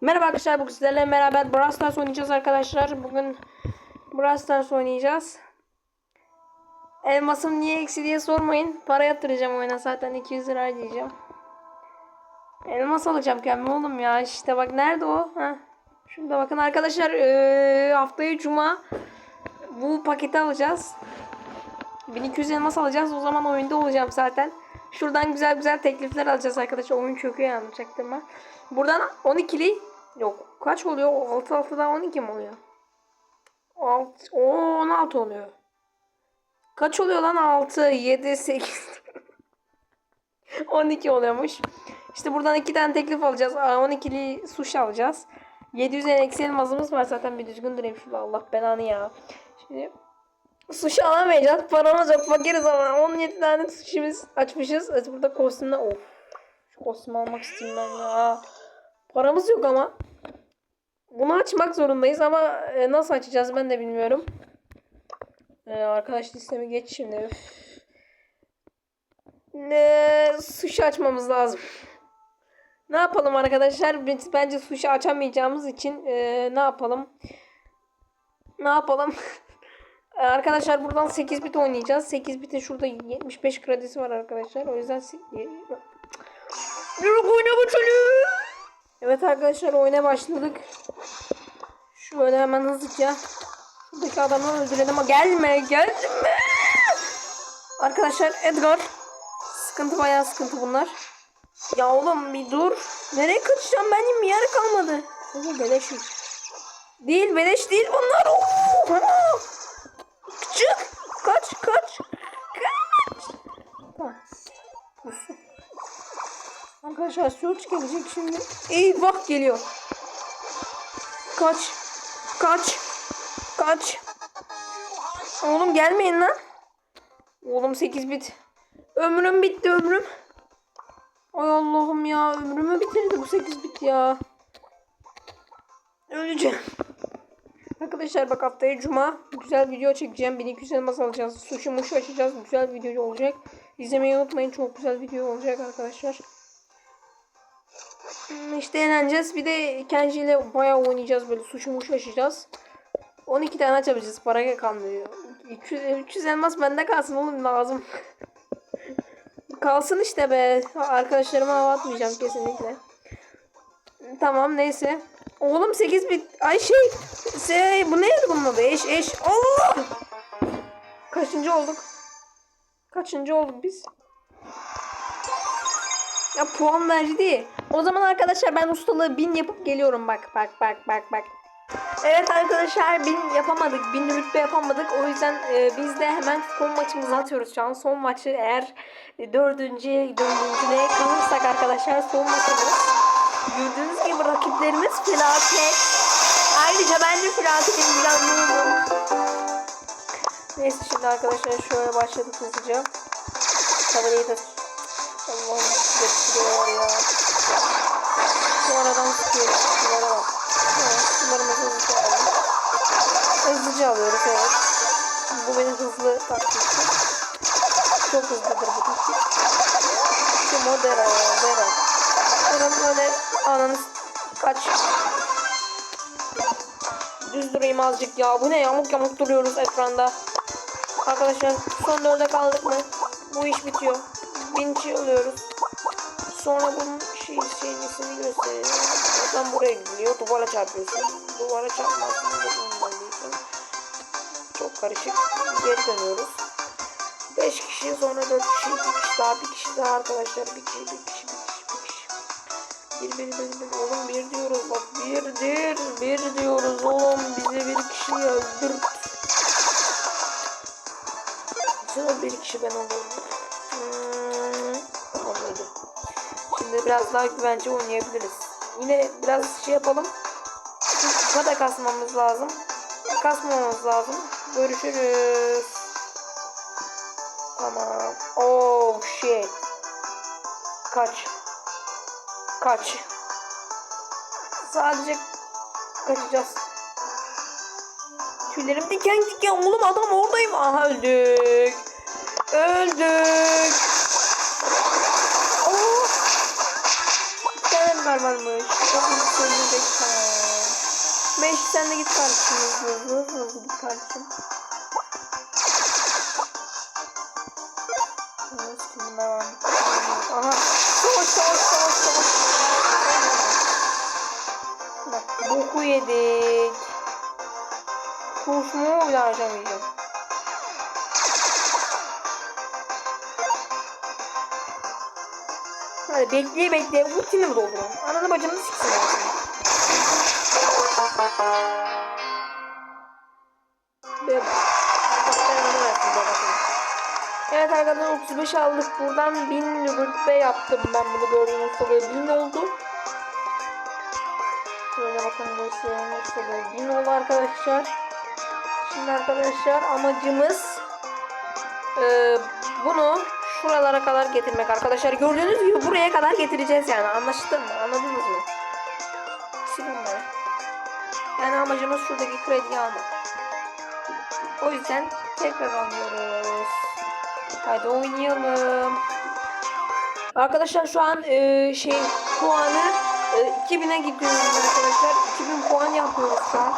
Merhaba arkadaşlar bugün sizlerle beraber Brawl Stars oynayacağız arkadaşlar. Bugün Brawl Stars oynayacağız. Elmasım niye eksi diye sormayın. Para yatıracağım oyuna zaten 200 lira diyeceğim. Elmas alacağım kendime oğlum ya. İşte bak nerede o? Heh. Şurada bakın arkadaşlar ee, haftaya cuma bu paketi alacağız. 1200 elmas alacağız. O zaman oyunda olacağım zaten. Şuradan güzel güzel teklifler alacağız arkadaşlar. Oyun çöküyor yani çaktırma. Buradan 12'li yok. Kaç oluyor? 6 6'da 12 mi oluyor? 6 o 16 oluyor. Kaç oluyor lan? 6 7 8 12 oluyormuş. İşte buradan iki tane teklif alacağız. Aa, 12'li sushi alacağız. 700 eksi elmasımız var zaten bir düzgün durayım şurada Allah belanı ya. Şimdi sushi alamayacağız. Paramız yok fakiriz ama 17 tane sushi'miz açmışız. Evet, Burada kostümler of. Şu kostümü almak istiyorum ben ya. Paramız yok ama. Bunu açmak zorundayız ama e, nasıl açacağız ben de bilmiyorum. E, arkadaş listemi geç şimdi. Ne sushi açmamız lazım. Ne yapalım arkadaşlar? Bence sushi açamayacağımız için e, ne yapalım? Ne yapalım? E, arkadaşlar buradan 8 bit oynayacağız. 8 bitin şurada 75 kredisi var arkadaşlar. O yüzden Yürü oyuna başlayalım. Evet arkadaşlar oyuna başladık. Şöyle hemen hızlıca şuradaki adamı öldürelim ama gelme gelme. Arkadaşlar Edgar sıkıntı bayağı sıkıntı bunlar. Ya oğlum bir dur. Nereye kaçacağım benim yer kalmadı. Oğlum beleş? Değil beleş değil bunlar. Oo, Arkadaşlar search gelecek şimdi. Eyvah geliyor. Kaç. Kaç. Kaç. Oğlum gelmeyin lan. Oğlum 8 bit. Ömrüm bitti ömrüm. Ay Allah'ım ya ömrümü bitirdi bu 8 bit ya. Öleceğim. Arkadaşlar bak haftaya cuma güzel video çekeceğim. 1200 elmas alacağız. Sushi muşu açacağız. Güzel video olacak. İzlemeyi unutmayın. Çok güzel video olacak arkadaşlar. Hmm, İşte eğleneceğiz. Bir de Kenji ile bayağı oynayacağız. Böyle sushi muşu açacağız. 12 tane açabileceğiz. Para kalmıyor. 300, 300 elmas bende kalsın oğlum lazım. kalsın işte be. Arkadaşlarıma hava atmayacağım kesinlikle. Tamam neyse. Oğlum 8 bit. Ay şey. Şey bu neydi bunun adı? Eş eş. Allah. Kaçıncı olduk? Kaçıncı olduk biz? Ya puan verdi. O zaman arkadaşlar ben ustalığı 1000 yapıp geliyorum bak bak bak bak bak. Evet arkadaşlar 1000 yapamadık. 1000 rütbe yapamadık. O yüzden e, biz de hemen son maçımızı atıyoruz şu an. Son maçı eğer e, dördüncüye dördüncüye kalırsak arkadaşlar son maçımız. Gördüğünüz gibi rakiplerimiz felaket. Ayrıca ben de felaketim planlıyorum. Neyse şimdi arkadaşlar şöyle başladık hızlıca. Kamerayı da Allah'ım getiriyorlar ya. Bu aradan tutuyoruz. Şunlara bak. Evet, şunlarımızı hızlıca alalım. Hızlıca alıyoruz evet. Bu benim hızlı taktiğim. Çok hızlıdır bu taktik. Şu modera ya, modera. Bunun böyle ananı kaç. Düz durayım azıcık ya. Bu ne yamuk yamuk duruyoruz ekranda. Arkadaşlar son dörde kaldık mı? Bu iş bitiyor. Binçi alıyoruz. Sonra bunun şey şeyini gösterelim. Buradan buraya gidiliyor. Duvara çarpıyorsun. Duvara değilsin. Çok karışık. Geri dönüyoruz. 5 kişi sonra 4 kişi 2 kişi daha bir kişi daha arkadaşlar. Bir kişi bir kişi bir kişi bir kişi. Bir bir bir bir oğlum bir diyoruz bak birdir bir diyoruz oğlum bize bir kişi öldür. Sonra bir kişi ben olurum. Hmm, tamam öldü. Şimdi biraz daha güvence oynayabiliriz. Yine biraz şey yapalım. Kupa da kasmamız lazım. Kasmamamız lazım. Görüşürüz. Tamam. Oh shit. Kaç. Kaç. Sadece kaçacağız. Tüylerim diken diken. Oğlum adam oradayım. Aha öldük. Öldük. Sefer varmış. Çok hızlı söyleyecek. Beş sen de git kardeşim. Hızlı hızlı hızlı hızlı git kardeşim. Aha. Savaş savaş savaş savaş. Bak boku yedik. Kurşumu bile harcamayacağım. Hadi bekleye bekleye ultimi mi dolduralım? Ananı bacını siksin ya babasını. Evet arkadaşlar 35 aldık. Buradan 1000 rütbe yaptım ben bunu gördüğünüz gibi 1000 oldu. Şöyle bakın göstereyim şöyle 1000 oldu arkadaşlar. Şimdi arkadaşlar amacımız eee, bunu şuralara kadar getirmek arkadaşlar. Gördüğünüz gibi buraya kadar getireceğiz yani. Anlaşıldı mı? Anladınız mı? Silin bunları. Yani amacımız şuradaki krediyi almak. O yüzden tekrar oynuyoruz. Hadi oynayalım. Arkadaşlar şu an e, şey puanı e, 2000'e gidiyoruz arkadaşlar. 2000 puan yapıyoruz şu an.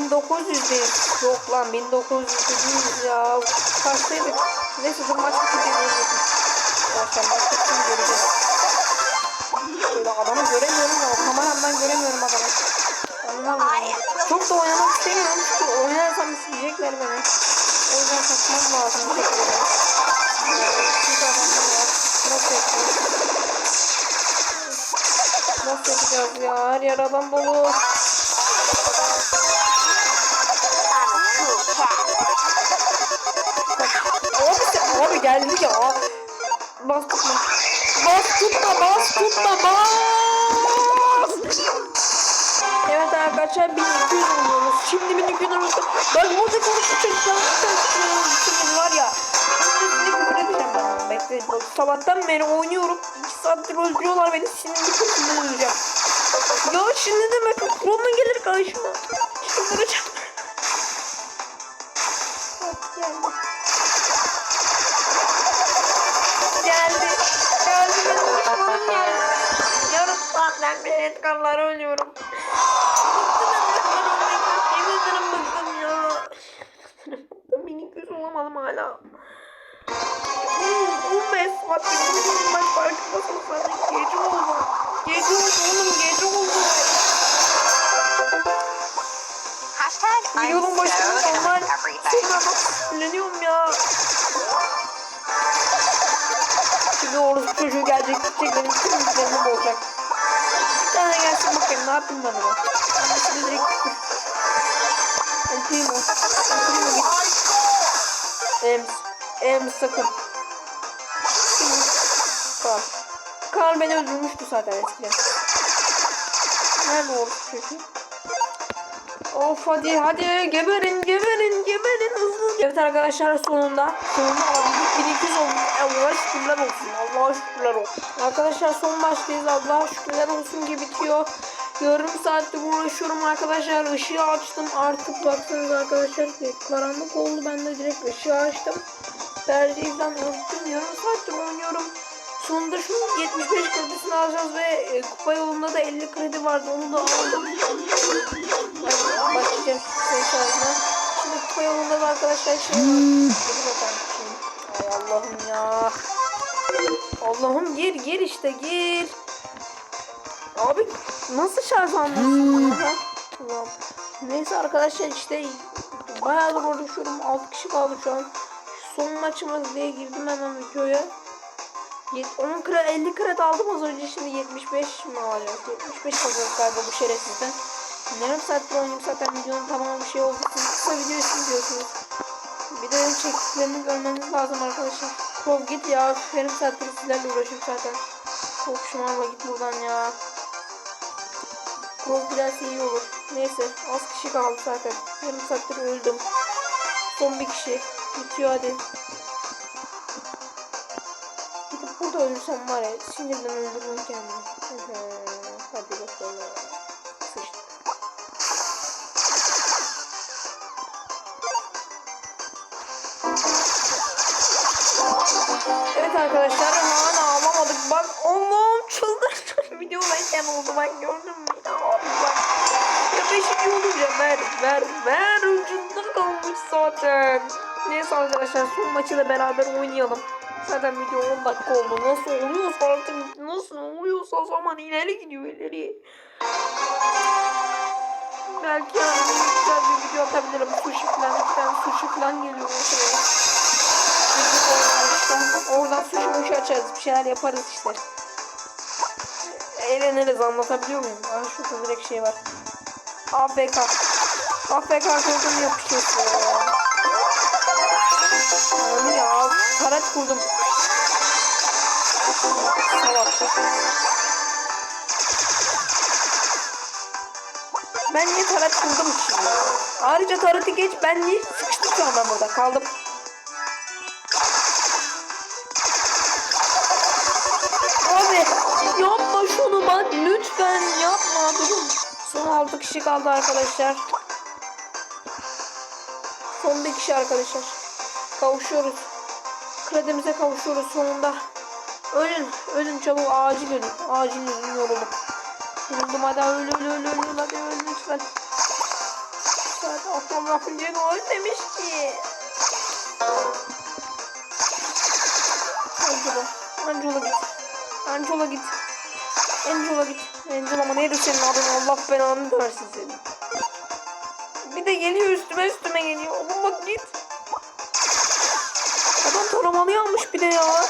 1900 değil. Yok lan 1900 değiliz ya. Kaçtaydık? Neyse dur maç bitince göreceğiz. Arkadaşlar maç bitince göreceğiz. Şöyle adamı göremiyorum da kameramdan göremiyorum adamı. Anlamadım. Çok da oynamak istemiyorum oynarsam isteyecekler beni. O yüzden kaçmam lazım bir adamlar var. Nasıl yapacağız? Nasıl yapacağız ya? Her yer adam dolu. Abi, geldi ya. Bas tutma. Bas tutma, bas tutma, bas. Evet arkadaşlar 1200 oluyoruz. Şimdi 1200 oluyoruz. Ben burada konuşup çocuklarım Şimdi var ya. Şimdi küfür edeceğim ben. Bekleyin. Bak, Sabahtan beri oynuyorum. 2 saattir öldürüyorlar beni. Şimdi bir kısmını öleceğim. Ya şimdi de Metin Kron'la gelir karşıma. Çıldıracağım. Bak, Beri etkarlara ölüyorum. Bıktım bıktım ya. Bıktım minik yüz olamadım hala. Hmm, 15 saat bekliyorum ben farkındasın sen gece oldu. Gece oldu oğlum gece oldu. Videonun başında normal sonra sinirleniyorum ya. Şimdi orası çocuğu gelecek gidecek benim tüm üzerimi bozacak. Gelsin bakayım ne yapayım ben ona. Annesini direkt. El Primo. El Primo git. Ems. Ems sakın. Karl. Karl beni öldürmüştü zaten eskiden. Nerede orası çocuğu? Of hadi hadi geberin geberin arkadaşlar sonunda sonunda alabildik 1200 oldu. Allah'a şükürler olsun. Allah'a şükürler olsun. Arkadaşlar son baştayız. Allah'a şükürler olsun gibi bitiyor. Yarım saattir uğraşıyorum arkadaşlar. Işığı açtım. Artık baksanız arkadaşlar karanlık oldu. Ben de direkt ışığı açtım. Perdeyi örttüm. Yarım saattir oynuyorum. Sonunda şu 75 kredisini alacağız ve e, kupa yolunda da 50 kredi vardı. Onu da aldım. Başlayacağım şey kupa yolunda da arkadaşlar şey var. Bakalım. Ay Allah'ım ya. Allah'ım gir gir işte gir. Abi nasıl şarj almıyorsun? Allah'ım. Neyse arkadaşlar işte bayağıdır uğraşıyorum. 6 kişi kaldı şu an. Son maçımız diye girdim hemen videoya. Yet- 10 kre 50 kredi aldım az önce şimdi 75 mi alacağız? 75 alacağız galiba bu şerefsizden. Yarım saattir oynuyorum zaten videonun tamamı bir şey oldu. Siz kısa video izliyorsunuz. Bir de çektiklerini görmeniz lazım arkadaşlar. Kov git ya. Yarım saattir sizlerle uğraşıyorum zaten. Çok şımarma git buradan ya. Kov giderse iyi olur. Neyse az kişi kaldı zaten. Yarım saattir öldüm. Son bir kişi. Bitiyor hadi. Gidip burada ölürsem var ya sinirden öldürürüm kendimi. Hadi bakalım. Evet arkadaşlar hala alamadık. Bak Allah'ım çıldırdım. Videodayken oldu bak gördün mü? Ya bak. Ya beşinci olunca ver ver ver ucunda kalmış zaten. Neyse arkadaşlar son maçı da beraber oynayalım. Zaten video 10 dakika oldu. Nasıl oluyorsa artık nasıl oluyorsa zaman ileri gidiyor ileri. Belki yani güzel bir video atabilirim. Sushi falan, iki tane geliyor ortaya. Oradan, sushi muşu açarız. Bir şeyler yaparız işte. Eğleniriz anlatabiliyor muyum? Aa, şurada direkt şey var. AFK. AFK kurdum yapışıyorsun ya. Anladın ya. Taret kurdum. Salak. Ben niye taret kurdum ki? Ayrıca tareti geç ben niye sıkıştım şu an ben burada kaldım. 6 kişi kaldı arkadaşlar. Son bir kişi arkadaşlar. Kavuşuyoruz. Kredimize kavuşuyoruz sonunda. Ölün, ölün çabuk acil ölün. Acil ölün yoruldum. Yoruldum hadi öl öl öl öl hadi öl lütfen. Hadi Aslan Rabbim öl demiş ki. Angela, Angela git. Angela git. Angela git. Angela ama neydi senin adın Allah belanı versin seni. Bir de geliyor üstüme üstüme geliyor. Oğlum bak git. Adam taramalı almış bir de ya.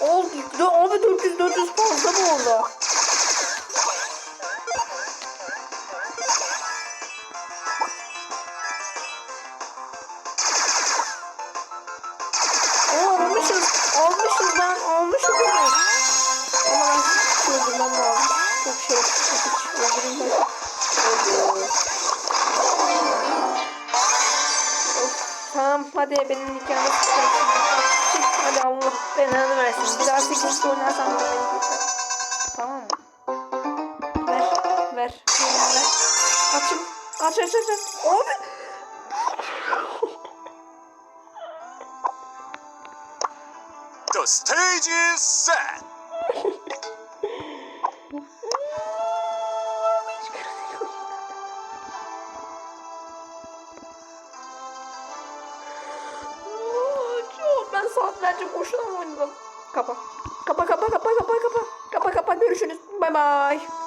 Oldu. Abi 400 400 fazla mı oldu? Çok şey. Hiç öldüreyim ben. Tamam hadi benim nikahımı tutacaksın. Hadi Allah belanı versin. Bir daha 8 oynarsan da beni kurtar. Tamam mı? Ver. Ver. Ver. ver. Açım. Aç aç aç. aç. Abi. The stage is set. Boşuna mı oynadım? Kapa. Kapa kapa kapa kapa kapa. Kapa kapa görüşürüz. Bay bay.